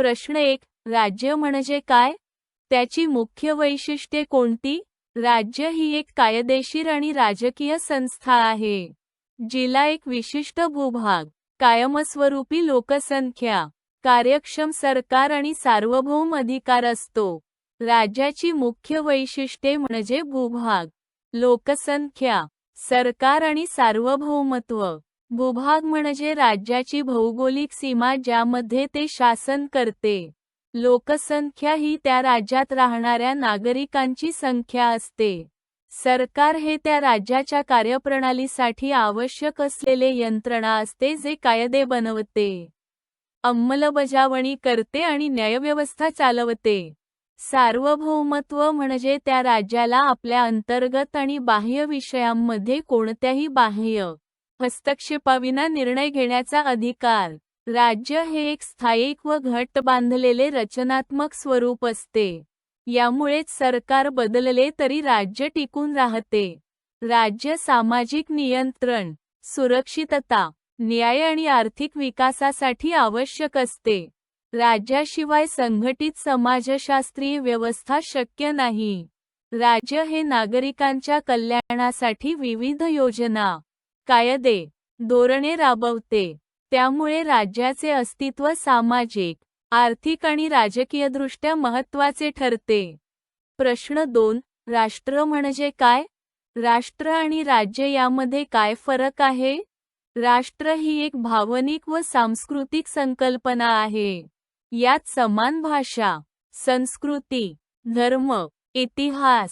प्रश्न एक राज्य म्हणजे काय? त्याची मुख्य वैशिष्ट्ये कोणती? राज्य ही एक कायदेशीर आणि राजकीय संस्था आहे. जिला एक विशिष्ट भूभाग कायमस्वरूपी लोकसंख्या कार्यक्षम सरकार आणि सार्वभौम अधिकार असतो. राज्याची मुख्य वैशिष्ट्ये म्हणजे भूभाग लोकसंख्या सरकार आणि सार्वभौमत्व. भूभाग म्हणजे राज्याची भौगोलिक सीमा ज्यामध्ये ते शासन करते. लोकसंख्या ही त्या राज्यात राहणाऱ्या नागरिकांची संख्या असते. सरकार हे त्या राज्याच्या कार्यप्रणालीसाठी आवश्यक असलेले यंत्रणा असते जे कायदे बनवते. अंमलबजावणी करते आणि न्यायव्यवस्था चालवते. सार्वभौमत्व म्हणजे त्या राज्याला आपल्या अंतर्गत आणि बाह्य विषयांमध्ये कोणत्याही बाह्य हस्तक्षेपाविना निर्णय घेण्याचा अधिकार. राज्य हे एक स्थायिक व घट्ट बांधलेले रचनात्मक स्वरूप असते. यामुळेच सरकार बदलले तरी राज्य टिकून राहते. राज्य सामाजिक नियंत्रण सुरक्षितता न्याय आणि आर्थिक विकासासाठी आवश्यक असते. राज्याशिवाय संघटित समाजशास्त्रीय व्यवस्था शक्य नाही. राज्य हे नागरिकांच्या कल्याणासाठी विविध योजना कायदे धोरणे राबवते. त्यामुळे राज्याचे अस्तित्व सामाजिक आर्थिक आणि राजकीयदृष्ट्या महत्त्वाचे ठरते. प्रश्न दोन राष्ट्र म्हणजे काय? राष्ट्र आणि राज्य यामध्ये काय फरक आहे? राष्ट्र ही एक भावनिक व सांस्कृतिक संकल्पना आहे. यात समान भाषा संस्कृती धर्म इतिहास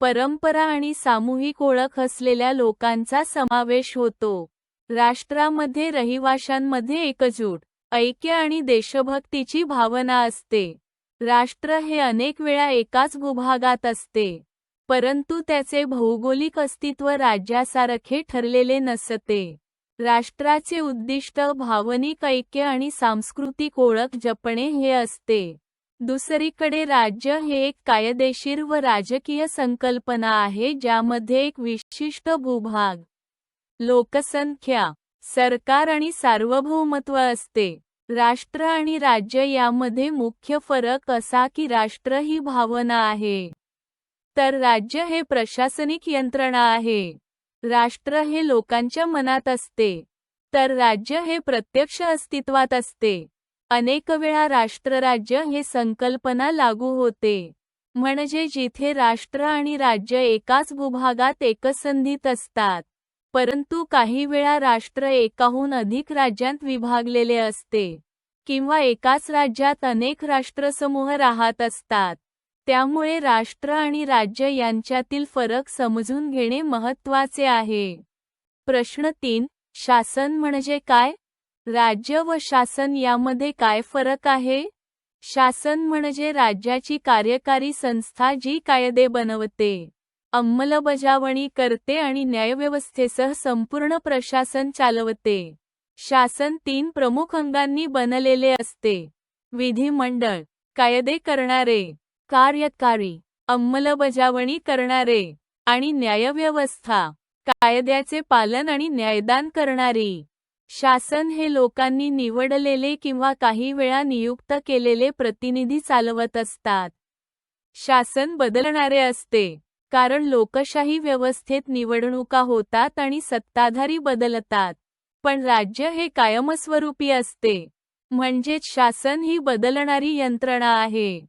परंपरा आणि सामूहिक ओळख असलेल्या लोकांचा समावेश होतो. राष्ट्रामध्ये रहिवाशांमध्ये एकजूट ऐक्य आणि देशभक्तीची भावना असते. राष्ट्र हे अनेक वेळा एकाच भूभागात असते. परंतु त्याचे भौगोलिक अस्तित्व राज्यासारखे ठरलेले नसते. राष्ट्राचे उद्दिष्ट भावनिक ऐक्य आणि सांस्कृतिक ओळख जपणे हे असते. दुसरीकडे राज्य हे एक कायदेशीर व राजकीय संकल्पना आहे ज्यामध्ये एक विशिष्ट भूभाग लोकसंख्या सरकार आणि सार्वभौमत्व असते. राष्ट्र आणि राज्य यामध्ये मुख्य फरक असा की राष्ट्र ही भावना आहे. तर राज्य हे प्रशासनिक यंत्रणा आहे. राष्ट्र हे लोकांच्या मनात असते. तर राज्य हे प्रत्यक्ष अस्तित्वात असते. अनेक वेळा राष्ट्रराज्य हे संकल्पना लागू होते. म्हणजे जिथे राष्ट्र आणि राज्य एकाच भूभागात एकसंधीत असतात परंतु काही वेळा राष्ट्र एकाहून अधिक राज्यांत विभागलेले असते किंवा एकाच राज्यात अनेक राष्ट्रसमूह राहत असतात. त्यामुळे राष्ट्र आणि राज्य यांच्यातील फरक समजून घेणे महत्त्वाचे आहे. प्रश्न तीन शासन म्हणजे काय? राज्य व शासन यामध्ये काय फरक आहे? शासन म्हणजे राज्याची कार्यकारी संस्था जी कायदे बनवते अंमलबजावणी करते आणि न्यायव्यवस्थेसह संपूर्ण प्रशासन चालवते. शासन तीन प्रमुख अंगांनी बनलेले असते. विधिमंडळ कायदे करणारे कार्यकारी अंमलबजावणी करणारे आणि न्यायव्यवस्था कायद्याचे पालन आणि न्यायदान करणारी. शासन हे लोकांनी निवडलेले किंवा काही वेळा नियुक्त केलेले प्रतिनिधी चालवत असतात. शासन बदलणारे असते कारण लोकशाही व्यवस्थेत निवडणुका होतात आणि सत्ताधारी बदलतात पण राज्य हे कायमस्वरूपी असते. म्हणजेच शासन ही बदलणारी यंत्रणा आहे.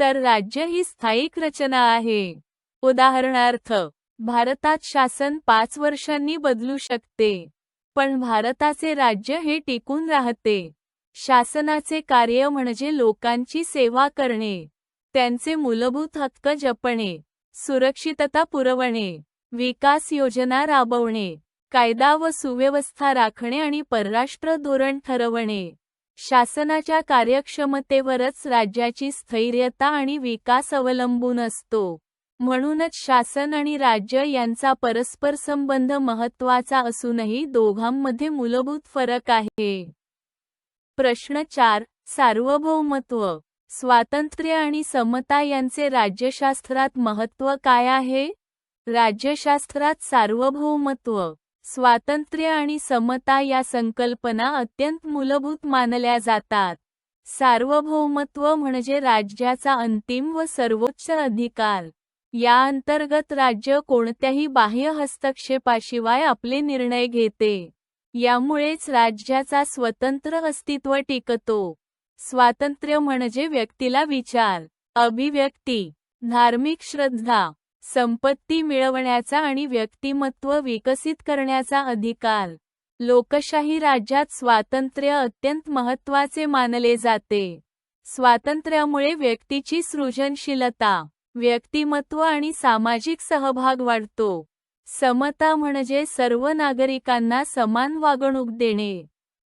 तर राज्य ही स्थायिक रचना आहे. उदाहरणार्थ भारतात शासन पाच वर्षांनी बदलू शकते. पण भारताचे राज्य हे टिकून राहते. शासनाचे कार्य म्हणजे लोकांची सेवा करणे त्यांचे मूलभूत हक्क जपणे सुरक्षितता पुरवणे विकास योजना राबवणे कायदा व सुव्यवस्था राखणे आणि परराष्ट्र धोरण ठरवणे. शासनाच्या कार्यक्षमतेवरच राज्याची स्थैर्यता आणि विकास अवलंबून असतो. म्हणूनच शासन आणि राज्य यांचा परस्पर संबंध महत्त्वाचा असूनही दोघांमध्ये मूलभूत फरक आहे. प्रश्न चार सार्वभौमत्व. स्वातंत्र्य आणि समता यांचे राज्यशास्त्रात महत्त्व काय आहे? राज्यशास्त्रात सार्वभौमत्व स्वातंत्र्य आणि समता या संकल्पना अत्यंत मूलभूत मानल्या जातात. सार्वभौमत्व म्हणजे राज्याचा अंतिम व सर्वोच्च अधिकार. या अंतर्गत राज्य कोणत्याही बाह्य हस्तक्षेपाशिवाय आपले निर्णय घेते. यामुळेच राज्याचा स्वतंत्र अस्तित्व टिकतो. स्वातंत्र्य म्हणजे व्यक्तीला विचार अभिव्यक्ती धार्मिक श्रद्धा संपत्ती मिळवण्याचा आणि व्यक्तिमत्व विकसित करण्याचा अधिकार. लोकशाही राज्यात स्वातंत्र्य अत्यंत महत्त्वाचे मानले जाते. स्वातंत्र्यामुळे व्यक्तीची सृजनशीलता व्यक्तिमत्व आणि सामाजिक सहभाग वाढतो. समता म्हणजे सर्व नागरिकांना समान वागणूक देणे.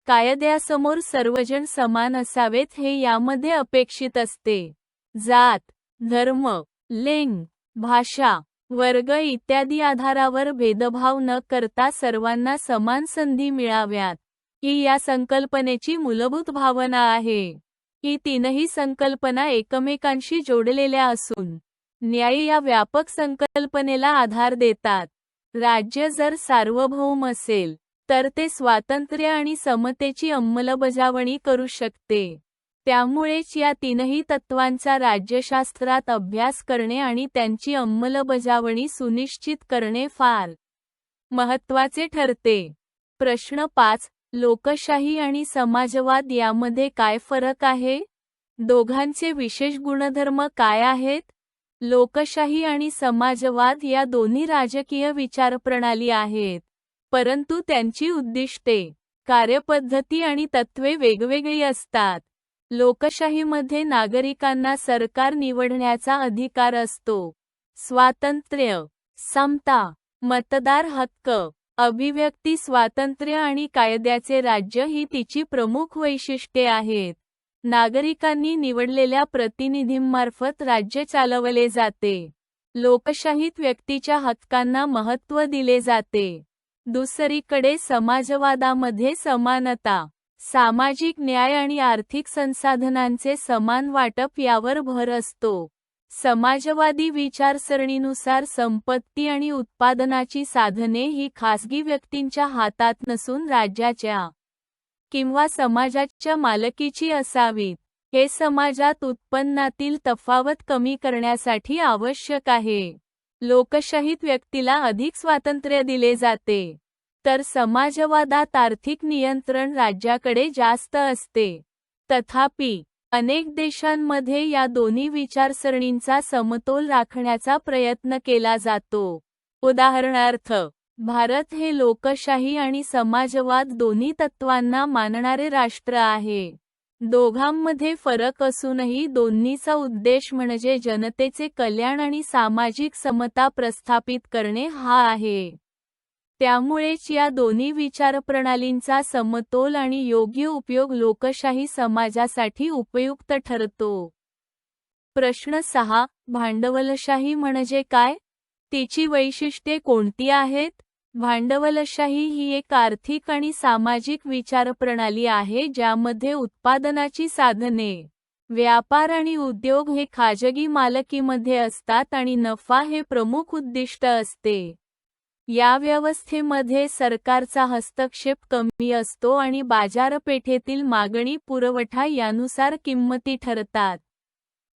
कायद्यासमोर सर्वजण समान असावेत हे यामध्ये अपेक्षित असते. जात धर्म लिंग भाषा वर्ग इत्यादी आधारावर भेदभाव न करता सर्वांना समान संधी मिळाव्यात. ही या संकल्पनेची मूलभूत भावना आहे. ही तीनही संकल्पना एकमेकांशी जोडलेल्या असून न्याय या व्यापक संकल्पनेला आधार देतात. राज्य जर सार्वभौम असेल तर ते स्वातंत्र्य आणि समतेची अंमलबजावणी करू शकते. त्यामुळेच या तीनही तत्वांचा राज्यशास्त्रात अभ्यास करणे आणि त्यांची अंमलबजावणी सुनिश्चित करणे फार महत्त्वाचे ठरते. प्रश्न पाच लोकशाही आणि समाजवाद यामध्ये काय फरक आहे? दोघांचे विशेष गुणधर्म काय आहेत? लोकशाही आणि समाजवाद या दोन्ही राजकीय विचारप्रणाली आहेत. परंतु त्यांची उद्दिष्टे कार्यपद्धती आणि तत्वे वेगवेगळी असतात. लोकशाहीमध्ये नागरिकांना सरकार निवडण्याचा अधिकार असतो. स्वातंत्र्य समता मतदार हक्क अभिव्यक्ती स्वातंत्र्य आणि कायद्याचे राज्य ही तिची प्रमुख वैशिष्ट्ये आहेत. नागरिकांनी निवडलेल्या प्रतिनिधींमार्फत राज्य चालवले जाते. लोकशाहीत व्यक्तीच्या हक्कांना महत्त्व दिले जाते. दुसरीकडे समाजवादामध्ये समानता सामाजिक न्याय आणि आर्थिक संसाधनांचे समान वाटप यावर भर असतो. समाजवादी विचारसरणीनुसार संपत्ती आणि उत्पादनाची साधने ही खासगी व्यक्तींच्या हातात नसून राज्याच्या किंवा समाजाच्या मालकीची असावीत. हे समाजात उत्पन्नातील तफावत कमी करण्यासाठी आवश्यक आहे. लोकशाहीत व्यक्तीला अधिक स्वातंत्र्य दिले जाते. तर समाजवादात आर्थिक नियंत्रण राज्याकडे जास्त असते. तथापि अनेक देशांमध्ये या दोन्ही विचारसरणींचा समतोल राखण्याचा प्रयत्न केला जातो. उदाहरणार्थ भारत हे लोकशाही आणि समाजवाद दोन्ही तत्वांना मानणारे राष्ट्र आहे. दोघांमध्ये फरक असूनही दोन्हीचा उद्देश म्हणजे जनतेचे कल्याण आणि सामाजिक समता प्रस्थापित करणे हा आहे. त्यामुळेच या दोन्ही विचारप्रणालींचा समतोल आणि योग्य उपयोग लोकशाही समाजासाठी उपयुक्त ठरतो. प्रश्न सहा भांडवलशाही म्हणजे काय? तिची वैशिष्ट्ये कोणती आहेत? भांडवलशाही ही एक आर्थिक आणि सामाजिक विचारप्रणाली आहे ज्यामध्ये उत्पादनाची साधने व्यापार आणि उद्योग हे खाजगी मालकीमध्ये असतात आणि नफा हे प्रमुख उद्दिष्ट असते. या व्यवस्थेमध्ये सरकारचा हस्तक्षेप कमी असतो आणि बाजारपेठेतील मागणी पुरवठा यानुसार किंमती ठरतात.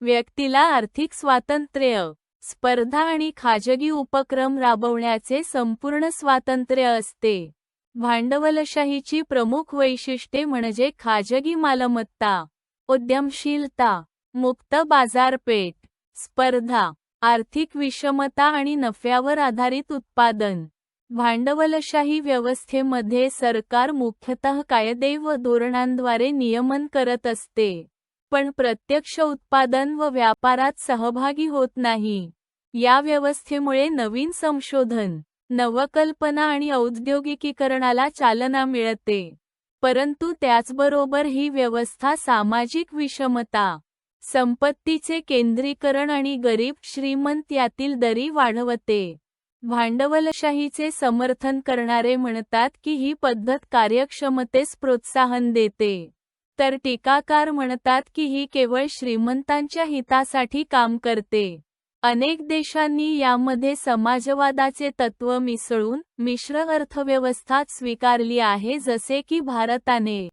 व्यक्तीला आर्थिक स्वातंत्र्य स्पर्धा आणि खाजगी उपक्रम राबवण्याचे संपूर्ण स्वातंत्र्य असते. भांडवलशाहीची प्रमुख वैशिष्ट्ये म्हणजे खाजगी मालमत्ता उद्यमशीलता मुक्त बाजारपेठ स्पर्धा आर्थिक विषमता आणि नफ्यावर आधारित उत्पादन. भांडवलशाही व्यवस्थेमध्ये सरकार मुख्यतः कायदे व धोरणांद्वारे नियमन करत असते. पण प्रत्यक्ष उत्पादन व व्यापारात सहभागी होत नाही. या व्यवस्थेमुळे नवीन संशोधन नवकल्पना आणि औद्योगिकीकरणाला चालना मिळते. परंतु त्याचबरोबर ही व्यवस्था सामाजिक विषमता संपत्तीचे केंद्रीकरण आणि गरीब श्रीमंत यातील दरी वाढवते. भांडवलशाहीचे समर्थन करणारे म्हणतात की ही पद्धत कार्यक्षमतेस प्रोत्साहन देते. तर टीकाकार म्हणतात की ही केवळ श्रीमंतांच्या हितासाठी काम करते. अनेक देशांनी यामध्ये समाजवादाचे तत्व मिसळून मिश्र अर्थव्यवस्था स्वीकारली आहे जसे की भारताने.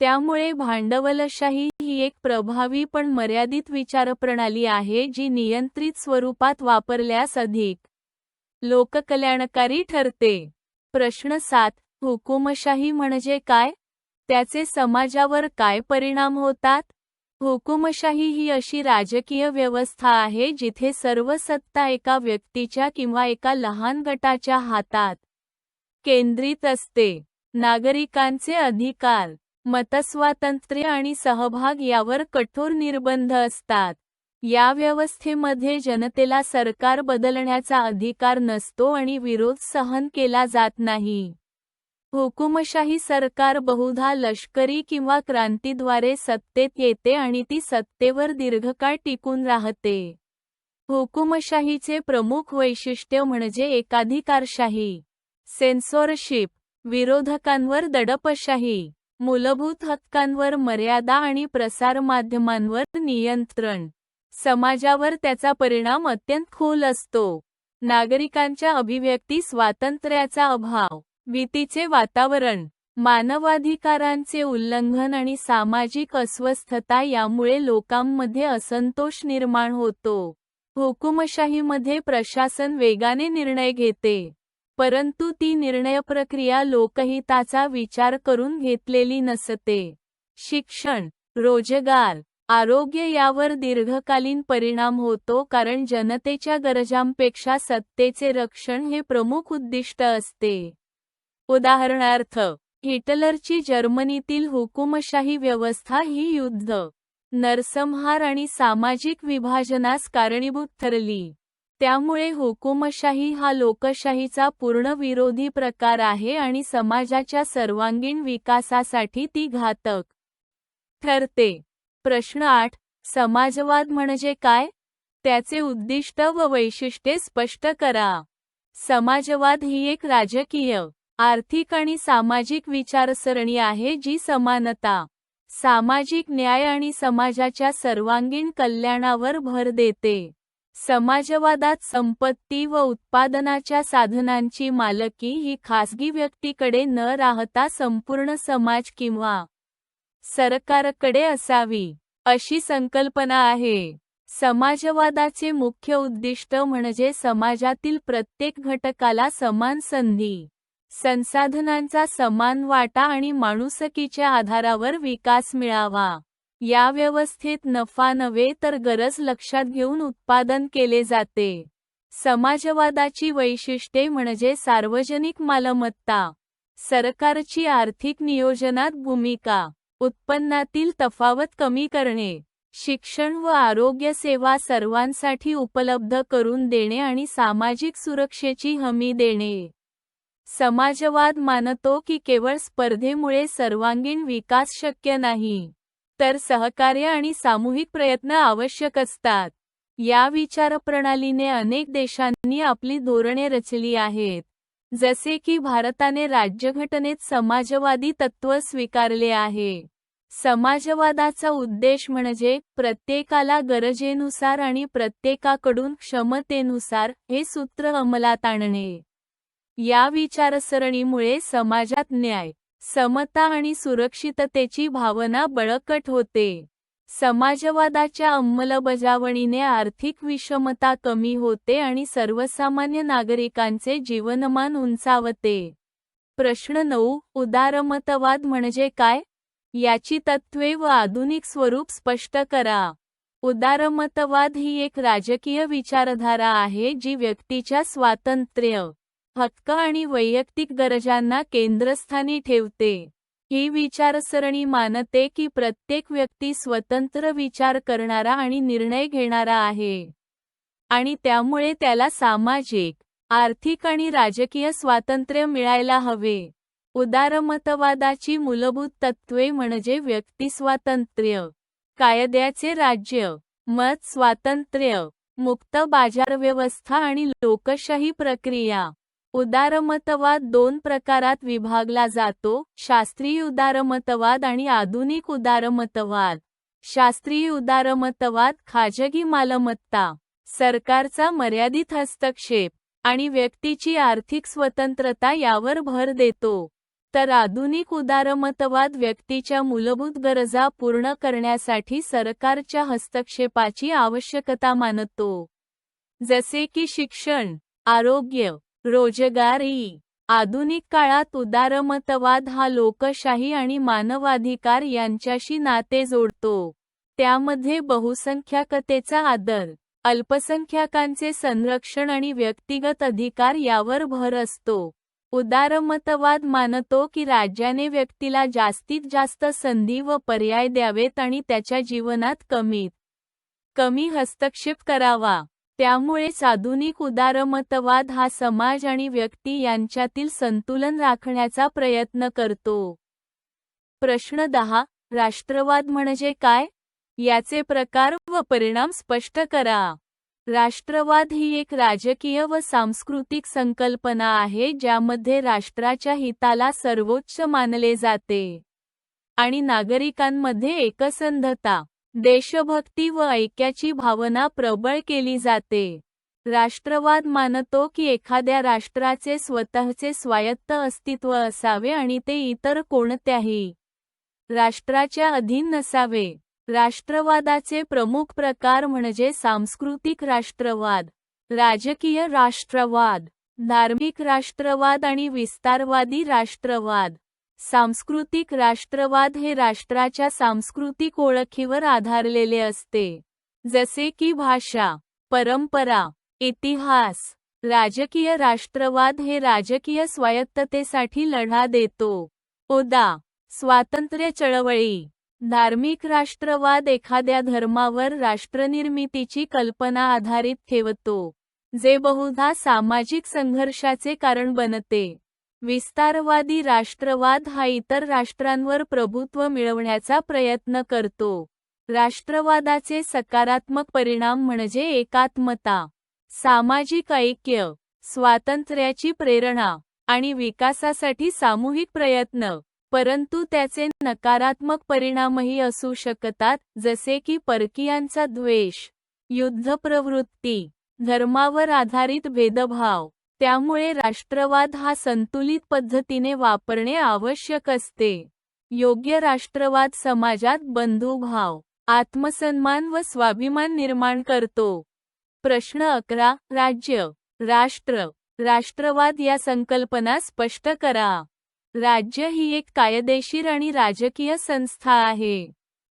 त्यामुळे भांडवलशाही ही एक प्रभावी पण मर्यादित विचारप्रणाली आहे जी नियंत्रित स्वरूपात वापरल्यास अधिक लोककल्याणकारी ठरते. प्रश्न सात हुकुमशाही म्हणजे काय? त्याचे समाजावर काय परिणाम होतात? हुकुमशाही ही अशी राजकीय व्यवस्था आहे जिथे सर्व सत्ता एका व्यक्तीच्या किंवा एका लहान गटाच्या हातात केंद्रित असते. नागरिकांचे अधिकार मतस्वातंत्र्य आणि सहभाग यावर कठोर निर्बंध असतात. या व्यवस्थेमध्ये जनतेला सरकार बदलण्याचा अधिकार नसतो आणि विरोध सहन केला जात नाही. हुकुमशाही सरकार बहुधा लष्करी किंवा क्रांतीद्वारे सत्तेत येते आणि ती सत्तेवर दीर्घकाळ टिकून राहते. हुकुमशाहीचे प्रमुख वैशिष्ट्य म्हणजे एकाधिकारशाही सेन्सॉरशिप विरोधकांवर दडपशाही मूलभूत हक्कांवर मर्यादा आणि प्रसारमाध्यमांवर नियंत्रण. समाजावर त्याचा परिणाम अत्यंत खोल असतो. नागरिकांच्या अभिव्यक्ती स्वातंत्र्याचा अभाव. भीतीचे वातावरण मानवाधिकारांचे उल्लंघन आणि सामाजिक अस्वस्थता यामुळे लोकांमध्ये असंतोष निर्माण होतो. हुकुमशाहीमध्ये प्रशासन वेगाने निर्णय घेते परंतु ती निर्णय प्रक्रिया लोकहिताचा विचार करून घेतलेली नसते. शिक्षण रोजगार आरोग्य यावर दीर्घकालीन परिणाम होतो कारण जनतेच्या गरजांपेक्षा सत्तेचे रक्षण हे प्रमुख उद्दिष्ट असते. उदाहरणार्थ हिटलरची जर्मनीतील हुकुमशाही व्यवस्था ही युद्ध नरसंहार आणि सामाजिक विभाजनास कारणीभूत ठरली. त्यामुळे हुकुमशाही हा लोकशाहीचा पूर्ण विरोधी प्रकार आहे आणि समाजाच्या सर्वांगीण विकासासाठी ती घातक. ठरते. प्रश्न आठ समाजवाद म्हणजे काय? त्याचे उद्दिष्ट व वैशिष्ट्ये स्पष्ट करा. समाजवाद ही एक राजकीय आर्थिक आणि सामाजिक विचारसरणी आहे जी समानता सामाजिक न्याय आणि समाजाच्या सर्वांगीण कल्याणावर भर देते. समाजवादात संपत्ती व उत्पादनाच्या साधनांची मालकी ही खासगी व्यक्तीकडे न राहता संपूर्ण समाज किंवा सरकारकडे असावी अशी संकल्पना आहे. समाजवादाचे मुख्य उद्दिष्ट म्हणजे समाजातील प्रत्येक घटकाला समान संधी संसाधनांचा समान वाटा आणि माणुसकीच्या आधारावर विकास मिळावा. या व्यवस्थेत नफा नव्हे तर गरज लक्षात घेऊन उत्पादन केले जाते. समाजवादाची वैशिष्ट्ये म्हणजे सार्वजनिक मालमत्ता. सरकारची आर्थिक नियोजनात भूमिका. उत्पन्नातील तफावत कमी करणे. शिक्षण व आरोग्य सेवा सर्वांसाठी उपलब्ध करून देणे आणि सामाजिक सुरक्षेची हमी देणे. समाजवाद मानतो की केवळ स्पर्धेमुळे सर्वांगीण विकास शक्य नाही तर सहकार्य आणि सामूहिक प्रयत्न आवश्यक असतात. या विचारप्रणालीने अनेक देशांनी आपली धोरणे रचली आहेत. जसे की भारताने राज्यघटनेत समाजवादी तत्त्व स्वीकारले आहे. समाजवादाचा उद्देश म्हणजे प्रत्येकाला गरजेनुसार आणि प्रत्येकाकडून क्षमतेनुसार हे सूत्र अंमलात आणणे. या विचारसरणीमुळे समाजात न्याय समता आणि सुरक्षिततेची भावना बळकट होते. समाजवादाच्या अंमलबजावणीने आर्थिक विषमता कमी होते आणि सर्वसामान्य नागरिकांचे जीवनमान उंचावते. प्रश्न नऊ उदारमतवाद म्हणजे काय? याची तत्त्वे व आधुनिक स्वरूप स्पष्ट करा. उदारमतवाद ही एक राजकीय विचारधारा आहे जी व्यक्तीच्या स्वातंत्र्य हक्क आणि वैयक्तिक गरजांना केंद्रस्थानी ठेवते. ही विचारसरणी मानते की प्रत्येक व्यक्ती स्वतंत्र विचार करणारा आणि निर्णय घेणारा आहे. आणि त्यामुळे त्याला सामाजिक आर्थिक आणि राजकीय स्वातंत्र्य मिळायला हवे. उदारमतवादाची मूलभूत तत्त्वे म्हणजे व्यक्तिस्वातंत्र्य कायद्याचे राज्य मत स्वातंत्र्य मुक्त बाजार व्यवस्था आणि लोकशाही प्रक्रिया. उदारमतवाद दोन प्रकारात विभागला जातो शास्त्रीय उदारमतवाद आणि आधुनिक उदारमतवाद. शास्त्रीय उदारमतवाद खाजगी मालमत्ता सरकारचा मर्यादित हस्तक्षेप आणि व्यक्तीची आर्थिक स्वतंत्रता यावर भर देतो. तर आधुनिक उदारमतवाद व्यक्तीच्या मूलभूत गरजा पूर्ण करण्यासाठी सरकारच्या हस्तक्षेपाची आवश्यकता मानतो. जसे की शिक्षण आरोग्य रोजगार. आधुनिक काळात उदारमतवाद हा लोकशाही आणि मानवाधिकार यांच्याशी नाते जोडतो. त्यामध्ये बहुसंख्याकतेचा आदर अल्पसंख्याकांचे संरक्षण आणि व्यक्तिगत अधिकार यावर भर असतो. उदारमतवाद मानतो की राज्याने व्यक्तीला जास्तीत जास्त संधी व पर्याय द्यावेत आणि त्याच्या जीवनात कमीत कमी हस्तक्षेप करावा. त्यामुळेच आधुनिक उदारमतवाद हा समाज आणि व्यक्ती यांच्यातील संतुलन राखण्याचा प्रयत्न करतो. प्रश्न दहा राष्ट्रवाद म्हणजे काय? याचे प्रकार व परिणाम स्पष्ट करा. राष्ट्रवाद ही एक राजकीय व सांस्कृतिक संकल्पना आहे ज्यामध्ये राष्ट्राच्या हिताला सर्वोच्च मानले जाते. आणि नागरिकांमध्ये एकसंधता. देशभक्ती व ऐक्याची भावना प्रबळ केली जाते. राष्ट्रवाद मानतो की एखाद्या राष्ट्राचे स्वतःचे स्वायत्त अस्तित्व असावे आणि ते इतर कोणत्याही राष्ट्राच्या अधीन नसावे. राष्ट्रवादाचे प्रमुख प्रकार म्हणजे सांस्कृतिक राष्ट्रवाद राजकीय राष्ट्रवाद धार्मिक राष्ट्रवाद आणि विस्तारवादी राष्ट्रवाद. सांस्कृतिक राष्ट्रवाद हे राष्ट्राच्या सांस्कृतिक ओळखीवर आधारलेले असते. जसे की भाषा परंपरा इतिहास राजकीय राष्ट्रवाद हे राजकीय स्वायत्ततेसाठी लढा देतो. ओदा स्वातंत्र्य चळवळी. धार्मिक राष्ट्रवाद एखाद्या धर्मावर राष्ट्रनिर्मितीची कल्पना आधारित ठेवतो जे बहुधा सामाजिक संघर्षाचे कारण बनते. विस्तारवादी राष्ट्रवाद हा इतर राष्ट्रांवर प्रभुत्व मिळवण्याचा प्रयत्न करतो. राष्ट्रवादाचे सकारात्मक परिणाम म्हणजे एकात्मता सामाजिक ऐक्य स्वातंत्र्याची प्रेरणा आणि विकासासाठी सामूहिक प्रयत्न परंतु त्याचे नकारात्मक परिणामही असू शकतात जसे की परकीयांचा द्वेष युद्धप्रवृत्ती धर्मावर आधारित भेदभाव त्यामुळे राष्ट्रवाद हा संतुलित पद्धतीने वापरणे आवश्यक असते. योग्य राष्ट्रवाद समाजात बंधुभाव आत्मसन्मान व स्वाभिमान निर्माण करतो. प्रश्न अकरा राज्य राष्ट्र राष्ट्रवाद या संकल्पना स्पष्ट करा. राज्य ही एक कायदेशीर आणि राजकीय संस्था आहे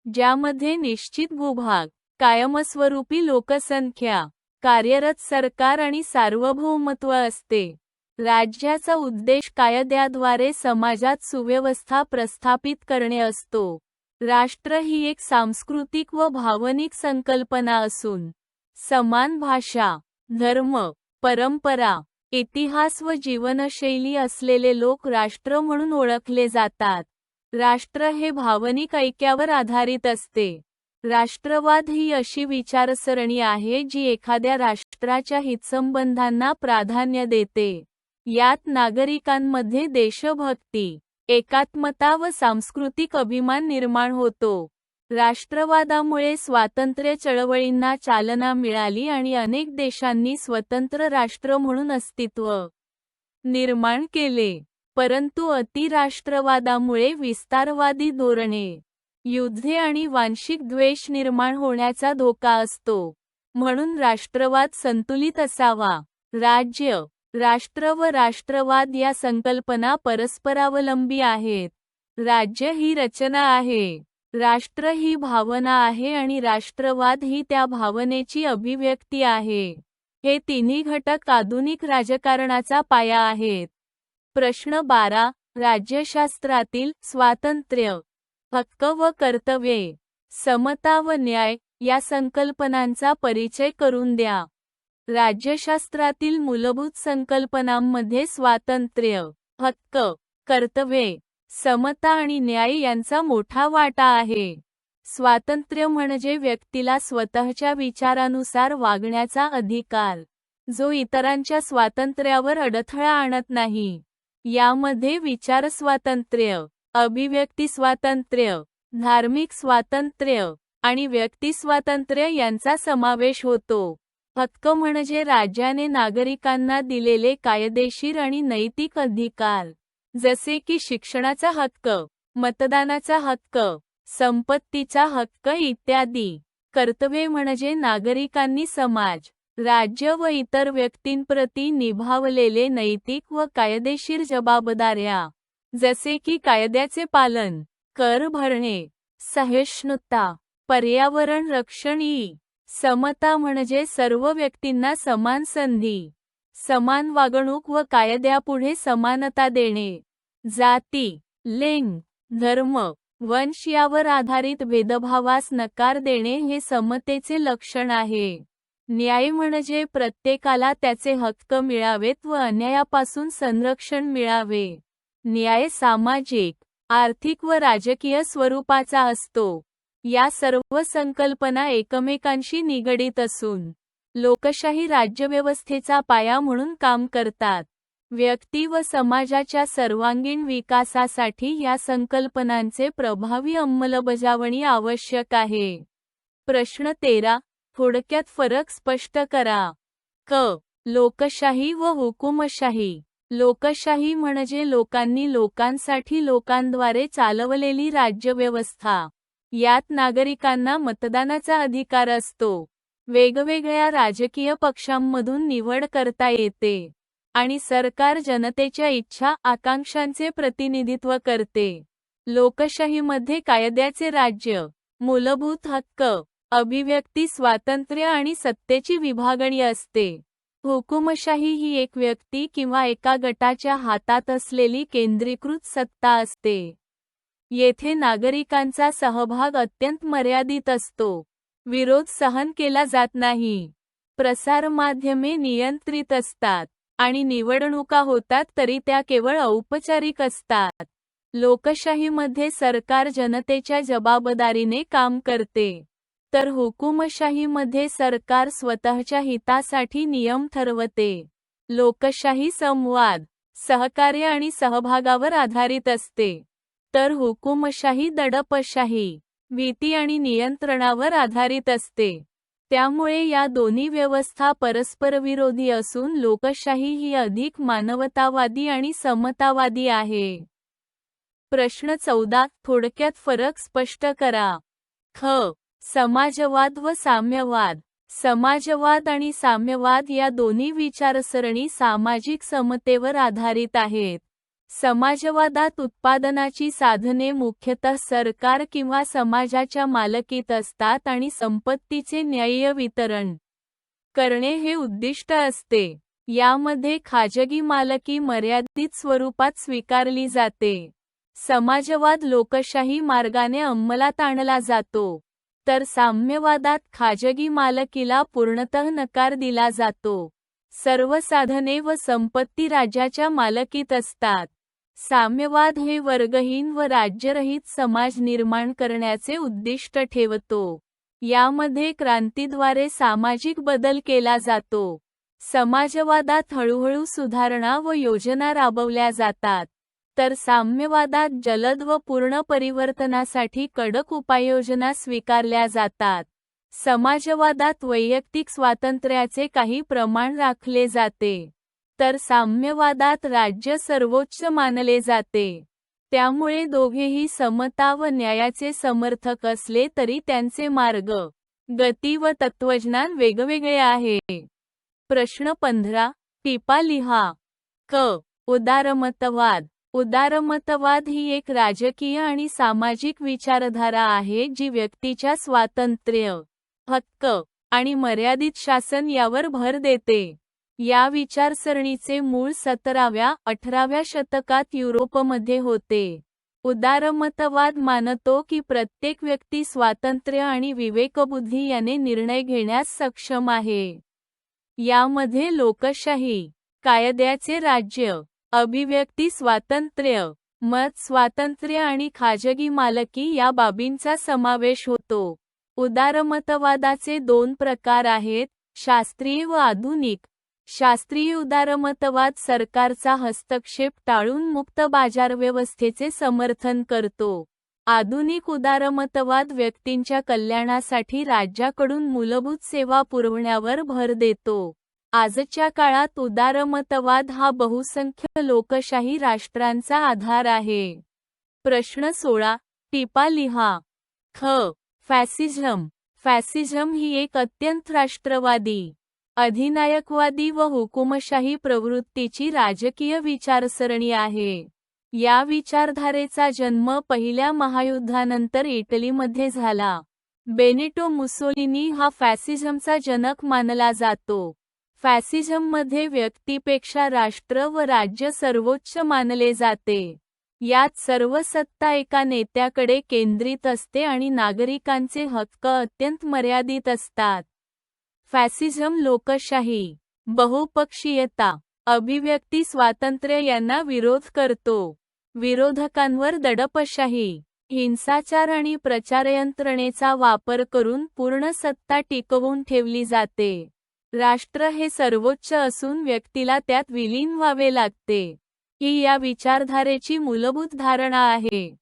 ज्यामध्ये निश्चित भूभाग कायमस्वरूपी लोकसंख्या कार्यरत सरकार आणि सार्वभौमत्व असते. राज्याचा उद्देश कायद्याद्वारे समाजात सुव्यवस्था प्रस्थापित करणे असतो. राष्ट्र ही एक सांस्कृतिक व भावनिक संकल्पना असून समान भाषा धर्म परंपरा इतिहास व जीवनशैली असलेले लोक राष्ट्र म्हणून ओळखले जातात. राष्ट्र हे भावनिक ऐक्यावर आधारित असते. राष्ट्रवाद ही अशी विचारसरणी आहे जी एखाद्या राष्ट्राच्या हितसंबंधांना प्राधान्य देते. यात नागरिकांमध्ये देशभक्ती एकात्मता व सांस्कृतिक अभिमान निर्माण होतो. राष्ट्रवादामुळे स्वातंत्र्य चळवळींना चालना मिळाली आणि अनेक देशांनी स्वतंत्र राष्ट्र म्हणून अस्तित्व निर्माण केले. परंतु अतिराष्ट्रवादामुळे विस्तारवादी धोरणे युद्धे आणि वांशिक द्वेष निर्माण होण्याचा धोका असतो. म्हणून राष्ट्रवाद संतुलित असावा. राज्य राष्ट्र व राष्ट्रवाद या संकल्पना परस्परावलंबी आहेत. राज्य ही रचना आहे. राष्ट्र ही भावना आहे आणि राष्ट्रवाद ही त्या भावनेची अभिव्यक्ती आहे. हे तिन्ही घटक आधुनिक राजकारणाचा पाया आहेत. प्रश्न बारा. राज्यशास्त्रातील स्वातंत्र्य. हक्क व कर्तव्ये. समता व न्याय या संकल्पनांचा परिचय करून द्या. राज्यशास्त्रातील मूलभूत संकल्पनांमध्ये स्वातंत्र्य हक्क कर्तव्ये समता आणि न्याय यांचा मोठा वाटा आहे. स्वातंत्र्य म्हणजे व्यक्तीला स्वतःच्या विचारानुसार वागण्याचा अधिकार जो इतरांच्या स्वातंत्र्यावर अडथळा आणत नाही. यामध्ये विचार स्वातंत्र्य अभिव्यक्ती स्वातंत्र्य धार्मिक स्वातंत्र्य आणि व्यक्ती स्वातंत्र्य यांचा समावेश होतो. हक्क म्हणजे राज्याने नागरिकांना दिलेले कायदेशीर आणि नैतिक अधिकार. जसे की शिक्षणाचा हक्क मतदानाचा हक्क संपत्तीचा हक्क इत्यादी. कर्तव्ये म्हणजे नागरिकांनी समाज राज्य व इतर व्यक्तींप्रती निभावलेले नैतिक व कायदेशीर जबाबदाऱ्या. जसे की कायद्याचे पालन कर भरणे सहिष्णुता पर्यावरण रक्षण ई समता म्हणजे सर्व व्यक्तींना समान संधी समान वागणूक व कायद्यापुढे समानता देणे. जाती लिंग धर्म वंश यावर आधारित भेदभावास नकार देणे हे समतेचे लक्षण आहे. न्याय म्हणजे प्रत्येकाला त्याचे हक्क मिळावेत व अन्यायापासून संरक्षण मिळावे. न्याय सामाजिक आर्थिक व राजकीय स्वरूपाचा असतो. या सर्व संकल्पना एकमेकांशी निगडीत असून लोकशाही राज्यव्यवस्थेचा पाया म्हणून काम करतात. व्यक्ती व समाजाच्या सर्वांगीण विकासासाठी या संकल्पनांचे प्रभावी अंमलबजावणी आवश्यक आहे. प्रश्न तेरा थोडक्यात फरक स्पष्ट करा. क लोकशाही व हुकुमशाही. लोकशाही म्हणजे लोकांनी लोकांसाठी लोकांद्वारे चालवलेली राज्यव्यवस्था. यात नागरिकांना मतदानाचा अधिकार असतो. वेगवेगळ्या राजकीय पक्षांमधून निवड करता येते. आणि सरकार जनतेच्या इच्छा आकांक्षांचे प्रतिनिधित्व करते. लोकशाहीमध्ये कायद्याचे राज्य मूलभूत हक्क अभिव्यक्ती स्वातंत्र्य आणि सत्तेची विभागणी असते. हुकुमशाही ही एक व्यक्ती किंवा एका गटाच्या हातात असलेली केंद्रीकृत सत्ता असते. येथे नागरिकांचा सहभाग अत्यंत मर्यादित असतो. विरोध सहन केला जात नाही. प्रसारमाध्यमे नियंत्रित असतात आणि निवडणुका होतात तरी त्या केवळ औपचारिक असतात. लोकशाहीमध्ये सरकार जनतेच्या जबाबदारीने काम करते. तर हुकुमशाहीमध्ये सरकार स्वतःच्या हितासाठी नियम ठरवते. लोकशाही संवाद सहकार्य आणि सहभागावर आधारित असते. तर हुकुमशाही दडपशाही भीती आणि नियंत्रणावर आधारित असते. त्यामुळे या दोन्ही व्यवस्था परस्परविरोधी असून लोकशाही ही अधिक मानवतावादी आणि समतावादी आहे. प्रश्न चौदा थोडक्यात फरक स्पष्ट करा. ख. समाजवाद व साम्यवाद. समाजवाद आणि साम्यवाद या दोन्ही विचारसरणी सामाजिक समतेवर आधारित आहेत. समाजवादात उत्पादनाची साधने मुख्यतः सरकार किंवा समाजाच्या मालकीत असतात आणि संपत्तीचे न्याय्य वितरण करणे हे उद्दिष्ट असते. यामध्ये खाजगी मालकी मर्यादित स्वरूपात स्वीकारली जाते. समाजवाद लोकशाही मार्गाने अंमलात आणला जातो. तर साम्यवादात खाजगी मालकीला पूर्णतः नकार दिला जातो. सर्व साधने व संपत्ती राज्याच्या मालकीत असतात. साम्यवाद हे वर्गहीन व राज्यरहित समाज निर्माण करण्याचे उद्दिष्ट ठेवतो. यामध्ये क्रांतीद्वारे सामाजिक बदल केला जातो. समाजवादात हळूहळू सुधारणा व योजना राबवल्या जातात. तर साम्यवादात जलद व पूर्ण परिवर्तनासाठी कडक उपाययोजना स्वीकारल्या जातात. समाजवादात वैयक्तिक स्वातंत्र्याचे काही प्रमाण राखले जाते. तर साम्यवादात राज्य सर्वोच्च मानले जाते. त्यामुळे दोघेही समता व न्यायाचे समर्थक असले तरी त्यांचे मार्ग गती व तत्वज्ञान वेगवेगळे आहे. प्रश्न पंधरा टिपा लिहा. क. उदारमतवाद. उदारमतवाद ही एक राजकीय आणि सामाजिक विचारधारा आहे जी व्यक्तीच्या स्वातंत्र्य हक्क आणि मर्यादित शासन यावर भर देते. या विचारसरणीचे मूळ सतराव्या अठराव्या शतकात युरोपमध्ये होते. उदारमतवाद मानतो की प्रत्येक व्यक्ती स्वातंत्र्य आणि विवेकबुद्धी याने निर्णय घेण्यास सक्षम आहे. यामध्ये लोकशाही कायद्याचे राज्य अभिव्यक्ती स्वातंत्र्य मत स्वातंत्र्य आणि खाजगी मालकी या बाबींचा समावेश होतो. उदारमतवादाचे दोन प्रकार आहेत शास्त्रीय व आधुनिक. शास्त्रीय उदारमतवाद सरकारचा हस्तक्षेप टाळून मुक्त बाजारव्यवस्थेचे समर्थन करतो. आधुनिक उदारमतवाद व्यक्तींच्या कल्याणासाठी राज्याकडून मूलभूत सेवा पुरवण्यावर भर देतो. आजच्या काळात उदारमतवाद हा बहुसंख्य लोकशाही राष्ट्रांचा आधार आहे. प्रश्न सोळा. टिपा लिहा. ख. फॅसिझम. फॅसिझम ही एक अत्यंत राष्ट्रवादी अधिनायकवादी व हुकुमशाही प्रवृत्तीची राजकीय विचारसरणी आहे. या विचारधारेचा जन्म पहिल्या महायुद्धानंतर इटलीमध्ये झाला. बेनिटो मुसोलिनी हा फॅसिझमचा जनक मानला जातो. फॅसिझममध्ये व्यक्तीपेक्षा राष्ट्र व राज्य सर्वोच्च मानले जाते. यात सर्व सत्ता एका नेत्याकडे केंद्रित असते आणि नागरिकांचे हक्क अत्यंत मर्यादित असतात. फॅसिझम लोकशाही बहुपक्षीयता अभिव्यक्ती स्वातंत्र्य यांना विरोध करतो. विरोधकांवर दडपशाही हिंसाचार आणि प्रचारयंत्रणेचा वापर करून पूर्ण सत्ता टिकवून ठेवली जाते. राष्ट्र हे सर्वोच्च असून व्यक्तीला त्यात विलीन व्हावे लागते. ही या विचारधारेची मूलभूत धारणा आहे.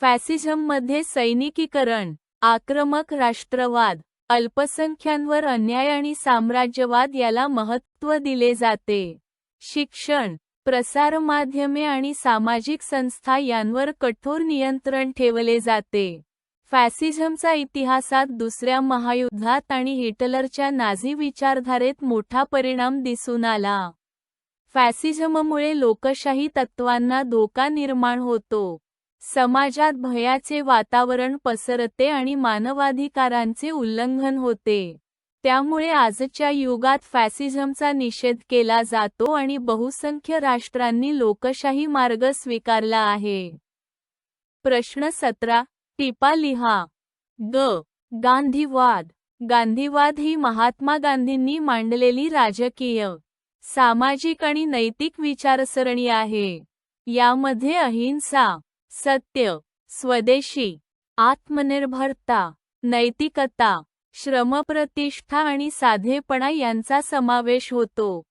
फॅसिझममध्ये सैनिकीकरण आक्रमक राष्ट्रवाद अल्पसंख्यांवर अन्याय आणि साम्राज्यवाद याला महत्त्व दिले जाते. शिक्षण प्रसारमाध्यमे आणि सामाजिक संस्था यांवर कठोर नियंत्रण ठेवले जाते. फॅसिझमचा इतिहासात दुसऱ्या महायुद्धात आणि हिटलरच्या नाझी विचारधारेत मोठा परिणाम दिसून आला. फॅसिझममुळे लोकशाही तत्वांना धोका निर्माण होतो. समाजात भयाचे वातावरण पसरते आणि मानवाधिकारांचे उल्लंघन होते. त्यामुळे आजच्या युगात फॅसिझमचा निषेध केला जातो आणि बहुसंख्य राष्ट्रांनी लोकशाही मार्ग स्वीकारला आहे. प्रश्न सतरा टिपा लिहा. ग. गांधीवाद. गांधीवाद ही महात्मा गांधींनी मांडलेली राजकीय सामाजिक आणि नैतिक विचारसरणी आहे. यामध्ये अहिंसा सत्य स्वदेशी आत्मनिर्भरता नैतिकता श्रमप्रतिष्ठा आणि साधेपणा यांचा समावेश होतो.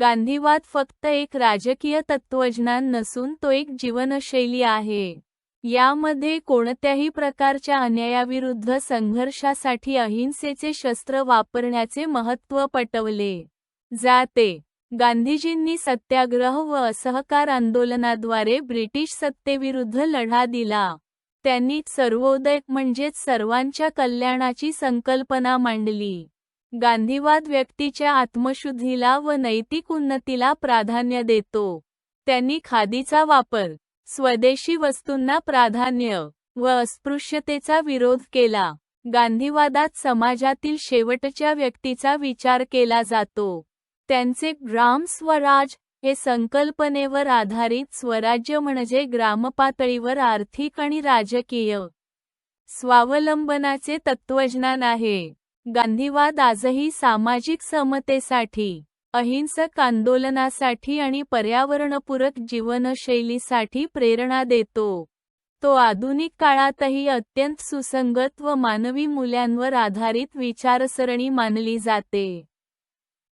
गांधीवाद फक्त एक राजकीय तत्वज्ञान नसून तो एक जीवनशैली आहे. यामध्ये कोणत्याही प्रकारच्या अन्यायाविरुद्ध संघर्षासाठी अहिंसेचे शस्त्र वापरण्याचे महत्त्व पटवले. जाते. गांधीजींनी सत्याग्रह व असहकार आंदोलनाद्वारे ब्रिटिश सत्तेविरुद्ध लढा दिला. त्यांनी सर्वोदय म्हणजेच सर्वांच्या कल्याणाची संकल्पना मांडली. गांधीवाद व्यक्तीच्या आत्मशुद्धीला व नैतिक उन्नतीला प्राधान्य देतो. त्यांनी खादीचा वापर स्वदेशी वस्तूंना प्राधान्य व अस्पृश्यतेचा विरोध केला. गांधीवादात समाजातील शेवटच्या व्यक्तीचा विचार केला जातो. त्यांचे ग्राम स्वराज हे संकल्पनेवर आधारित स्वराज्य म्हणजे ग्रामपातळीवर आर्थिक आणि राजकीय स्वावलंबनाचे तत्वज्ञान आहे. गांधीवाद आजही सामाजिक समतेसाठी अहिंसक आंदोलनासाठी आणि पर्यावरणपूरक जीवनशैलीसाठी प्रेरणा देतो. तो आधुनिक काळातही अत्यंत सुसंगत व मानवी मूल्यांवर आधारित विचारसरणी मानली जाते.